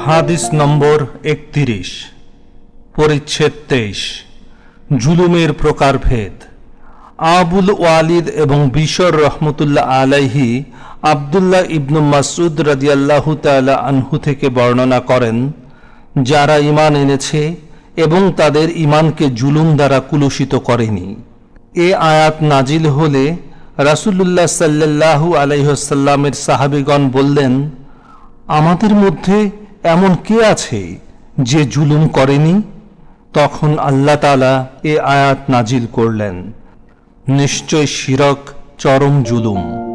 হাদিস নম্বর একত্রিশ, পরিচ্ছেদ তেইশ, জুলুমের প্রকারভেদ। আবুল ওয়ালিদ এবং বিশর রহমতুল্লাহ আলাইহি আবদুল্লাহ ইবনু মাসুদ রাদিয়াল্লাহু তাআলা আনহু থেকে বর্ণনা করেন, যারা ঈমান এনেছে এবং তাদের ঈমানকে জুলুম দ্বারা কুলুষিত করেনি। এ আয়াত নাজিল হলে রাসূলুল্লাহ সাল্লাল্লাহু আলাইহসাল্লামের সাহাবীগণ বললেন, আমাদের মধ্যে এমন কে আছে যে জুলুম করেনি? তখন আল্লাহ তালা এ আয়াত নাজিল করলেন। নিশ্চয় শিরক, চরম জুলুম।